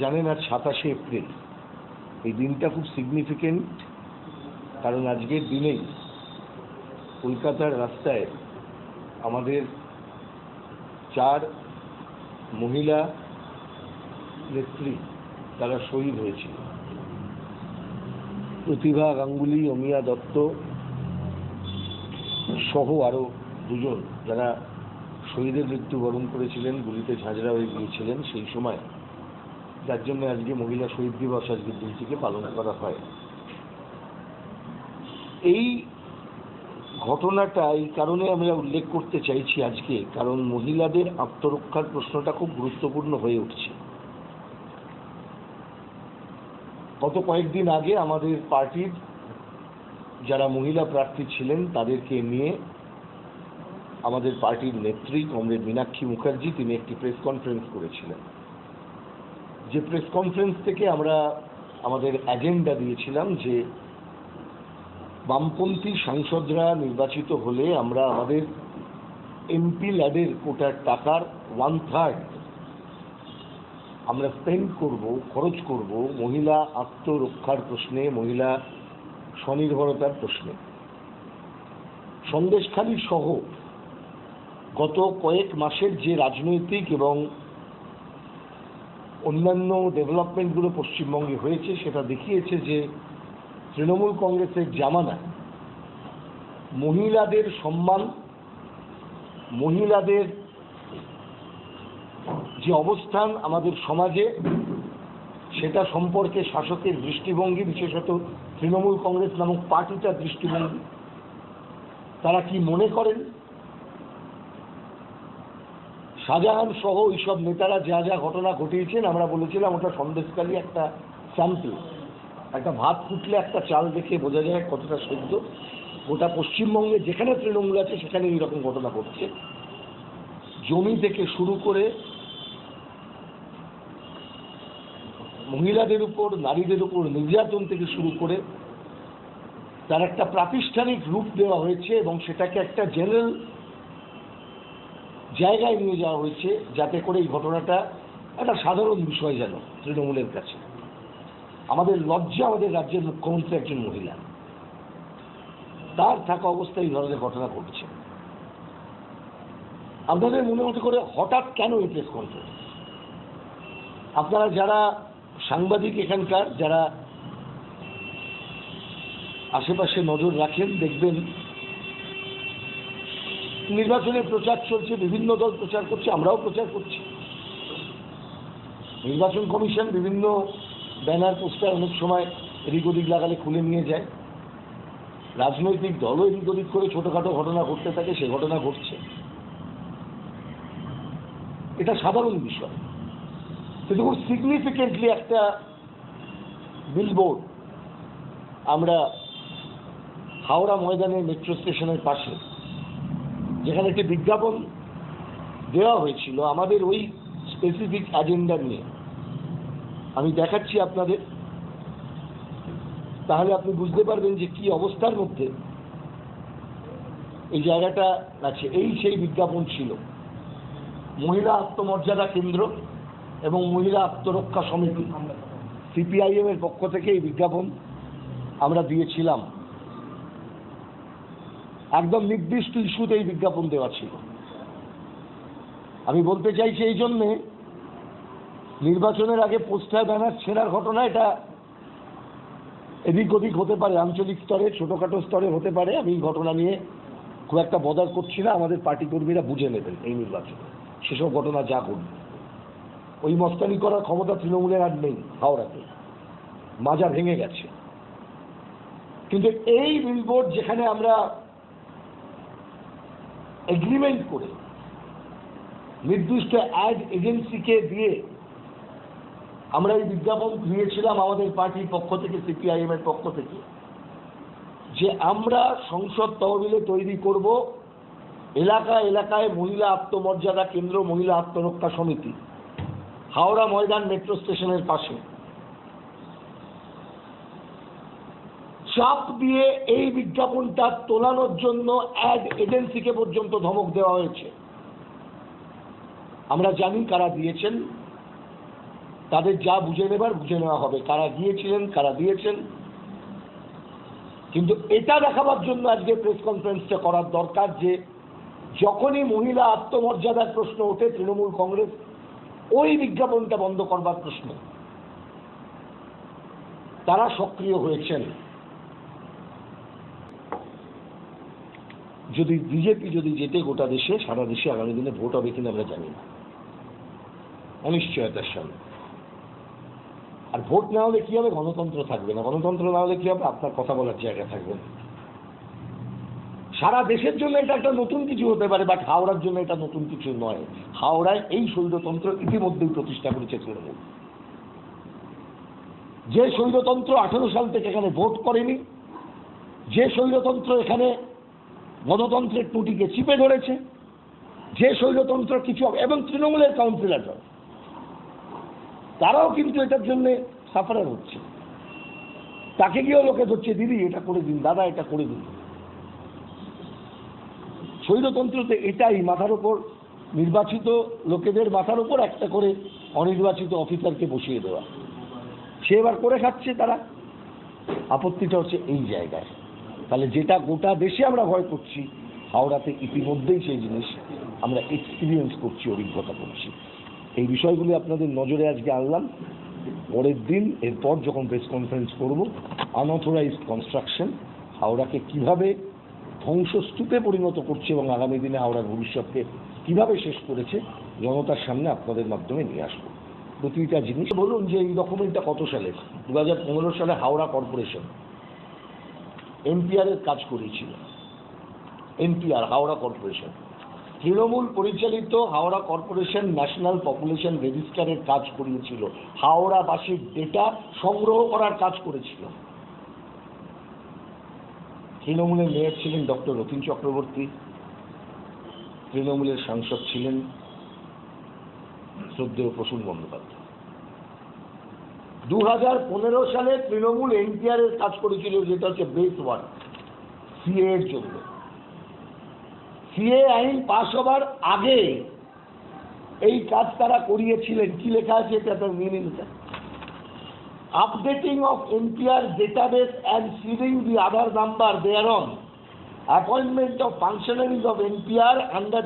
জানেন আজ সাতাশে এপ্রিল। এই দিনটা খুব সিগনিফিকেন্ট কারণ আজকের দিনেই কলকাতার রাস্তায় আমাদের চার মহিলা নেত্রী তারা শহীদ হয়েছিল। প্রতিভা গাঙ্গুলি, অমিয়া দত্ত সহ আরও দুজন যারা শহীদের মৃত্যুবরণ করেছিলেন, গুলিতে ঝাঁঝরা হয়ে গিয়েছিলেন, সেই সময় যার জন্য আজকে মহিলা শহীদ দিবস আজকের দিনটিকে পালন করা হয়। এই ঘটনাটা এই কারণে আমরা উল্লেখ করতে চাইছি আজকে, কারণ মহিলাদের আত্মরক্ষার প্রশ্নটা খুব গুরুত্বপূর্ণ হয়ে উঠছে। গত কয়েকদিন আগে আমাদের পার্টির যারা মহিলা প্রার্থী ছিলেন, তাদেরকে নিয়ে আমাদের পার্টির নেত্রী কমরেড মীনাক্ষী মুখার্জি, তিনি একটি প্রেস কনফারেন্স করেছিলেন। যে প্রেস কনফারেন্স থেকে আমরা আমাদের এজেন্ডা দিয়েছিলাম যে বামপন্থী সাংসদরা নির্বাচিত হলে আমরা আমাদের এমপি ল্যাডের কোটার টাকার ওয়ান থার্ড আমরা স্পেন্ড করব, খরচ করব মহিলা আত্মরক্ষার প্রশ্নে, মহিলা স্বনির্ভরতার প্রশ্নে। সন্দেশখালী সহ গত কয়েক মাসের যে রাজনৈতিক এবং অন্যান্য ডেভেলপমেন্টগুলো পশ্চিমবঙ্গে হয়েছে, সেটা দেখিয়েছে যে তৃণমূল কংগ্রেসের জামানায় মহিলাদের সম্মান, মহিলাদের যে অবস্থান আমাদের সমাজে, সেটা সম্পর্কে শাসকের দৃষ্টিভঙ্গি, বিশেষত তৃণমূল কংগ্রেস নামক পার্টিটার দৃষ্টিভঙ্গি, তারা কি মনে করেন? শাহজাহান সহ এইসব নেতারা যা যা ঘটনা ঘটিয়েছেন, আমরা বলেছিলাম ওটা সন্দেশকালী একটা স্যাম্পল একটা ভাত ফুটলে একটা চাল দেখে বোঝা যায় কতটা সদ্য গোটা পশ্চিমবঙ্গে যেখানে তৃণমূল আছে, সেখানে এইরকম ঘটনা ঘটছে। জমি থেকে শুরু করে মহিলাদের উপর, নারীদের উপর, নির্যাতন থেকে শুরু করে তার একটা প্রাতিষ্ঠানিক রূপ দেওয়া হয়েছে এবং সেটাকে একটা জেনারেল জায়গায় নিয়ে যাওয়া হয়েছে যাতে করে এই ঘটনাটা একটা সাধারণ বিষয় যেন তৃণমূলের কাছে। আমাদের লজ্জা আমাদের রাজ্যের মুখ্যমন্ত্রী একজন মহিলা। তার থাকা অবস্থায় এই ধরনের ঘটনা ঘটছে। আপনাদের মনে মতো করে হঠাৎ কেন এই প্রেস কনফারেন্স আপনারা যারা সাংবাদিক এখানকার, যারা আশেপাশে নজর রাখেন, দেখবেন নির্বাচনের প্রচার চলছে, বিভিন্ন দল প্রচার করছে, আমরাও প্রচার করছি। নির্বাচন কমিশন বিভিন্ন ব্যানার, পোস্টার অনেক সময় এদিক ওদিক লাগালে খুলে নিয়ে যায়। রাজনৈতিক দলও এদিক ওদিক করে ছোটোখাটো ঘটনা ঘটতে থাকে, সে ঘটনা ঘটছে। এটা সাধারণ বিষয়। কিন্তু খুব সিগনিফিকেন্টলি একটা বিলবোর্ড আমরা হাওড়া ময়দানের মেট্রো স্টেশনের পাশে যেখানে একটি বিজ্ঞাপন দেওয়া হয়েছিল আমাদের ওই স্পেসিফিক অ্যাজেন্ডা নিয়ে। আমি দেখাচ্ছি আপনাদের। তাহলে আপনি বুঝতে পারবেন যে কি অবস্থার মধ্যে এই জায়গাটা আছে। এই সেই বিজ্ঞাপন ছিল। মহিলা আত্মমর্যাদা কেন্দ্র এবং মহিলা আত্মরক্ষা সমিতি, সিপিআইএম এর পক্ষ থেকে এই বিজ্ঞাপন আমরা দিয়েছিলাম। একদম নির্দিষ্ট ইস্যুতে এই বিজ্ঞাপন দেওয়া ছিল। আমি বলতে চাইছি এই জন্যে নির্বাচনের আগে পোস্টার, ব্যানার ছেঁড়ার ঘটনা এটা এদিক ওদিক হতে পারে, আঞ্চলিক স্তরে, ছোটোখাটো স্তরে হতে পারে। আমি ঘটনা নিয়ে খুব একটা বদার করছি না। আমাদের পার্টি কর্মীরা বুঝে নেবেন এই নির্বাচনে, সেসব ঘটনা যা ঘটবে। ওই মস্তানি করার ক্ষমতা তৃণমূলের আর নেই, হাওড়াতে। মাজা ভেঙে গেছে। কিন্তু এই বিলবোর্ড যেখানে আমরা এগ্রিমেন্ট করে, নির্দিষ্ট অ্যাড এজেন্সিকে দিয়ে আমরা এই বিজ্ঞাপন দিয়েছিলাম আমাদের পার্টির পক্ষ থেকে সিপিআইএম এর পক্ষ থেকে, যে আমরা সংসদ তহবিলে তৈরি করব এলাকা এলাকায় মহিলা আত্মমর্যাদা কেন্দ্র, মহিলা আত্মরক্ষা সমিতি, হাওড়া ময়দান মেট্রো স্টেশনের পাশে। চাপ দিয়ে এই বিজ্ঞাপনটা তোলানোর জন্য অ্যাড এজেন্সিকে পর্যন্ত ধমক দেওয়া হয়েছে। আমরা জানি কারা দিয়েছেন। তাদের যা বুঝে নেবার, বুঝে নেওয়া হবে। কারা গিয়েছিলেন কারা দিয়েছেন। কিন্তু এটা দেখাবার জন্য আজকে প্রেস কনফারেন্সটা করার দরকার যে, যখনই মহিলা আত্মমর্যাদার প্রশ্ন ওঠে তৃণমূল কংগ্রেস, ওই বিজ্ঞাপনটা বন্ধ করবার প্রশ্ন। তারা সক্রিয় হয়েছেন। যদি বিজেপি যদি যেতে গোটা দেশে, সারা দেশে আগামী দিনে ভোট হবে কিনা আমরা জানি না। অনিশ্চয়তার সঙ্গে। আর ভোট না হলে কি হবে? গণতন্ত্র থাকবে না। গণতন্ত্র না হলে কি হবে? আপনার কথা বলার জায়গা থাকবে না। সারা দেশের জন্য এটা একটা নতুন কিছু হতে পারে, বাট হাওড়ার জন্য এটা নতুন কিছু নয়। হাওড়ায় এই স্বৈরতন্ত্র ইতিমধ্যেই প্রতিষ্ঠা করেছে তৃণমূল। যে স্বৈরতন্ত্র আঠেরো সাল থেকে এখানে ভোট করেনি, যে স্বৈরতন্ত্র এখানে গণতন্ত্রের টুটিকে চিপে ধরেছে, যে স্বৈরতন্ত্র কিছু এবং তৃণমূলের কাউন্সিলররা তারাও কিন্তু এটার জন্য সাফারার হচ্ছে। তাকে গিয়েও লোকে ধরছে, দিদি, এটা করে দিন, দাদা, এটা করে দিন। স্বৈরতন্ত্রতে এটাই মাথার ওপর নির্বাচিত লোকেদের মাথার ওপর একটা করে অনির্বাচিত অফিসারকে বসিয়ে দেওয়া। সে এবার করে খাচ্ছে তারা। আপত্তিটা হচ্ছে এই জায়গায়। তাহলে যেটা গোটা দেশে আমরা ভয় করছি, হাওড়াতে ইতিমধ্যেই সেই জিনিস আমরা এক্সপিরিয়েন্স করছি, অভিজ্ঞতা করছি। এই বিষয়গুলি আপনাদের নজরে আজকে আনলাম। পরের দিন, এরপর যখন প্রেস কনফারেন্স করব আনঅথরাইজড কনস্ট্রাকশন হাওড়াকে কীভাবে ধ্বংসস্তূপে পরিণত করছে এবং আগামী দিনে হাওড়ার ভবিষ্যৎকে কীভাবে শেষ করেছে, জনতার সামনে আপনাদের মাধ্যমে নিয়ে আসব। প্রতিটা জিনিস বলুন যে এই ডকুমেন্টটা কত সালের? দু হাজার পনেরো সালে হাওড়া কর্পোরেশন। এনপিআর এর কাজ করিয়েছিল এনপিআর হাওড়া কর্পোরেশন। তৃণমূল পরিচালিত হাওড়া কর্পোরেশন ন্যাশনাল পপুলেশন রেজিস্টারের কাজ করিয়েছিল হাওড়াবাসীর ডেটা সংগ্রহ করার কাজ করেছিল। তৃণমূলের মেয়র ছিলেন ডক্টর রতিন চক্রবর্তী। তৃণমূলের সাংসদ ছিলেন শ্রদ্ধেয় প্রসূন বন্দ্যোপাধ্যায়। হাজার পনেরো সালে তৃণমূল এনপিআর এর কাজ করেছিল যেটা হচ্ছে বেস ওয়ান সিএ এর জন্য। সিএ আইন পাশ হবার আগে এই কাজ তারা করিয়েছিলেন। কি লেখা আছে এটা তার মিনিংটা updating of NPR database and seeding the Aadhaar number there on appointment of functionaries of NPR under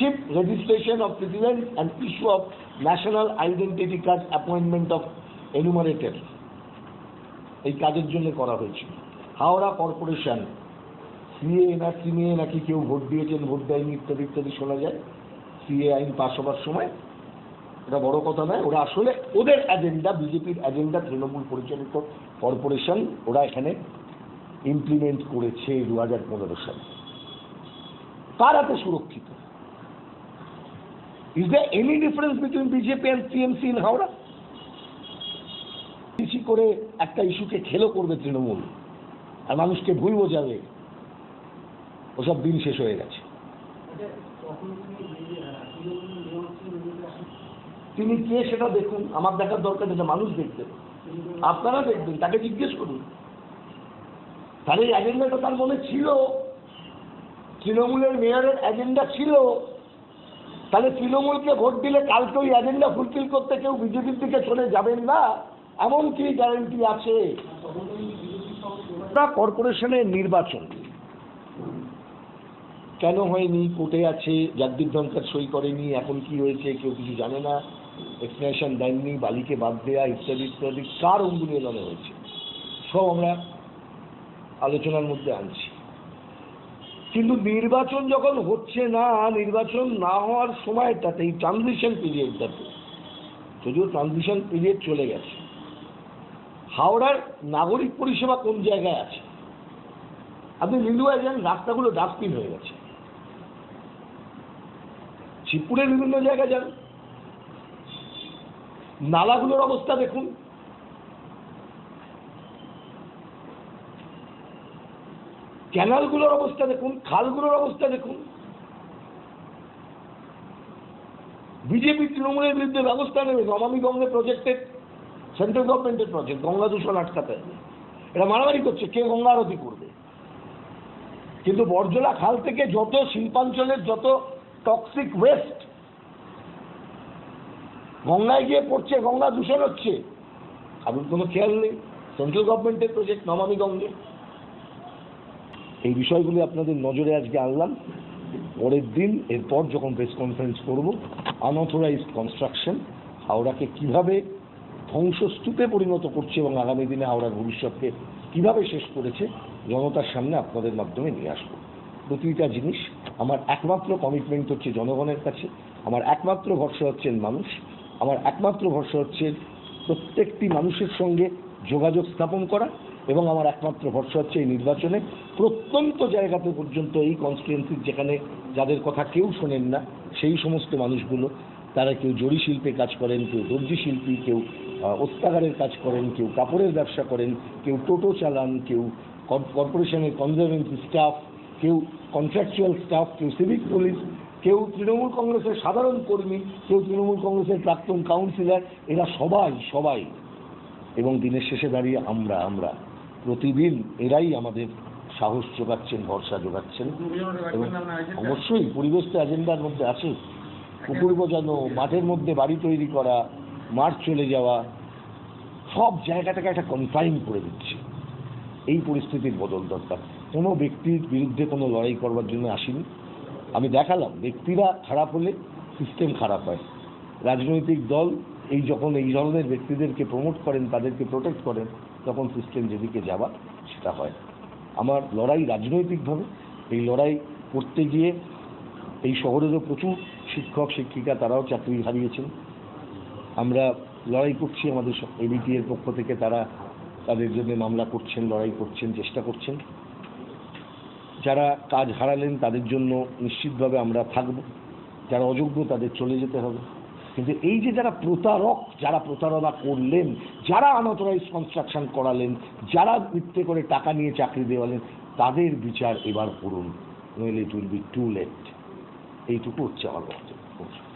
citizenship registration of citizens and issue of national identity card appointment of enumerator এই কাজের জন্য করা হয়েছিল হাওড়া কর্পোরেশন, সিএ না CA নাকি কেউ vote দিয়েছেন, vote দেয়নি ইত্যাদি ইত্যাদি শোনা যায়। সিএ আইন পাশ হবার সময়। এটা বড় কথা নয়, ওরা আসলে ওদের এজেন্ডা বিজেপির এজেন্ডা তৃণমূল পরিচালিত কর্পোরেশন ওরা এখানে ইমপ্লিমেন্ট করেছে দু হাজার পনেরো সালে। কার হাতে সুরক্ষিত? Is the any difference between BJP and TMC in Howrah বেশি করে একটা ইস্যুকে খেলো করবে তৃণমূল, আর মানুষকে ভুল বোঝাবে, ওসব দিন শেষ হয়ে গেছে। তিনি কে সেটা দেখুন, আমার দেখার দরকার যেটা মানুষ দেখবেন আপনারা দেখবেন, তাকে জিজ্ঞেস করুন। তার এই এজেন্ডাটা তার মনে ছিল। তৃণমূলের মেয়রের এজেন্ডা ছিল। তাহলে তৃণমূলকে ভোট দিলে কালকে ওই এজেন্ডা ফুলফিল করতে কেউ বিজেপির দিকে চলে যাবেন না? এমন কি গ্যারেন্টি আছে? কর্পোরেশনের নির্বাচন। কেন হয়নি? কোর্টে আছে। জগদীপ ধনকর সই করেনি। এখন কি হয়েছে? কেউ কিছু জানে না। এক্সপ্লেনেশন দেননি। বালিকে বাদ দেয়া, ইত্যাদি ইত্যাদি। কার অঙ্গুলিয়ে হয়েছে? সব আমরা আলোচনার মধ্যে আনছি। কিন্তু নির্বাচন যখন হচ্ছে না, নির্বাচন না হওয়ার সময়টাতে এই ট্রানজিশন পিরিয়ডটাতে যদিও ট্রানজিশন পিরিয়ড চলে গেছে, হাওড়ার নাগরিক পরিষেবা কোন জায়গায় আছে? আপনি লিলুয়ায় যান রাস্তাগুলো ডাস্টবিন হয়ে গেছে। শিবপুরের বিভিন্ন জায়গায় যান। নালাগুলোর অবস্থা দেখুন। ক্যানালগুলোর অবস্থা দেখুন, খালগুলোর অবস্থা দেখুন। বিজেপি তৃণমূলের বিরুদ্ধে ব্যবস্থা নেবে, নমামি গঙ্গে প্রজেক্টের সেন্ট্রাল গভর্নমেন্টের প্রজেক্ট গঙ্গা দূষণ আটকাতে হবে। এটা মারামারি করছে, কে গঙ্গা আরতি করবে? কিন্তু বর্জলা খাল থেকে যত শিল্পাঞ্চলের যত টক্সিক ওয়েস্ট গঙ্গায় গিয়ে পড়ছে, গঙ্গা দূষণ হচ্ছে কারোর কোনো খেয়াল নেই। সেন্ট্রাল গভর্নমেন্টের প্রজেক্ট নমামি গঙ্গে। এই বিষয়গুলি আপনাদের নজরে আজকে আনলাম। পরের দিন, এরপর যখন প্রেস কনফারেন্স করব আনঅথরাইজড কনস্ট্রাকশন হাওড়াকে কীভাবে ধ্বংসস্তূপে পরিণত করছে এবং আগামী দিনে হাওড়ার ভবিষ্যৎকে কীভাবে শেষ করেছে, জনতার সামনে আপনাদের মাধ্যমে নিয়ে আসব। প্রতিটা জিনিস আমার একমাত্র কমিটমেন্ট হচ্ছে জনগণের কাছে, আমার একমাত্র ভরসা হচ্ছেন মানুষ, আমার একমাত্র ভরসা হচ্ছে প্রত্যেকটি মানুষের সঙ্গে যোগাযোগ স্থাপন করা এবং আমার একমাত্র ভরসা হচ্ছে এই নির্বাচনে প্রত্যন্ত জায়গাতে পর্যন্ত এই কনস্টিটুয়েন্সির যেখানে যাদের কথা কেউ শোনেন না, সেই সমস্ত মানুষগুলো, তারা কেউ জরি শিল্পে কাজ করেন, কেউ দর্জি শিল্পী, কেউ অত্যাগারের কাজ করেন, কেউ কাপড়ের ব্যবসা করেন, কেউ টোটো চালান, কেউ কর্পোরেশনের কনজারভেন্সি স্টাফ কেউ কন্ট্রাকচুয়াল স্টাফ কেউ সিভিক পুলিশ কেউ তৃণমূল কংগ্রেসের সাধারণ কর্মী, কেউ তৃণমূল কংগ্রেসের প্রাক্তন কাউন্সিলর এরা সবাই সবাই। এবং দিনের শেষে দাঁড়িয়ে আমরা আমরা। প্রতিদিন এরাই আমাদের সাহস যোগাচ্ছেন, ভরসা যোগাচ্ছেন। এবং অবশ্যই পরিবেশ তো এজেন্ডার মধ্যে আছে। পুকুর বোঝানো মাঠের মধ্যে বাড়ি তৈরি করা, মাঠ চলে যাওয়া, সব জায়গাটাকে একটা কনফাইন করে দিচ্ছে। এই পরিস্থিতির বদল দরকার। কোনো ব্যক্তির বিরুদ্ধে কোনো লড়াই করবার জন্য আসিনি। আমি দেখালাম, ব্যক্তিরা খারাপ হলে সিস্টেম খারাপ হয়। রাজনৈতিক দল এই যখন এই ধরনের ব্যক্তিদেরকে প্রমোট করেন, তাদেরকে প্রোটেক্ট করেন, তখন সিস্টেম যেদিকে যাওয়া, সেটা হয়। আমার লড়াই রাজনৈতিকভাবে, এই লড়াই করতে গিয়ে এই শহরেরও প্রচুর শিক্ষক, শিক্ষিকা তারাও চাকরি হারিয়েছেন। আমরা লড়াই করছি আমাদের এবিটি এর পক্ষ থেকে, তারা তাদের জন্য মামলা করছেন, লড়াই করছেন, চেষ্টা করছেন। যারা কাজ হারালেন, তাদের জন্য নিশ্চিতভাবে আমরা থাকব। যারা অযোগ্য, তাদের চলে যেতে হবে। কিন্তু এই যে যারা প্রতারক, যারা প্রতারণা করলেন, যারা আনতরাইজ কনস্ট্রাকশন করালেন, যারা মিথ্যে করে টাকা নিয়ে চাকরি দেওয়ালেন, তাদের বিচার এবার করুন। নইলে it will be too late এইটুকু হচ্ছে আমার বক্তব্য।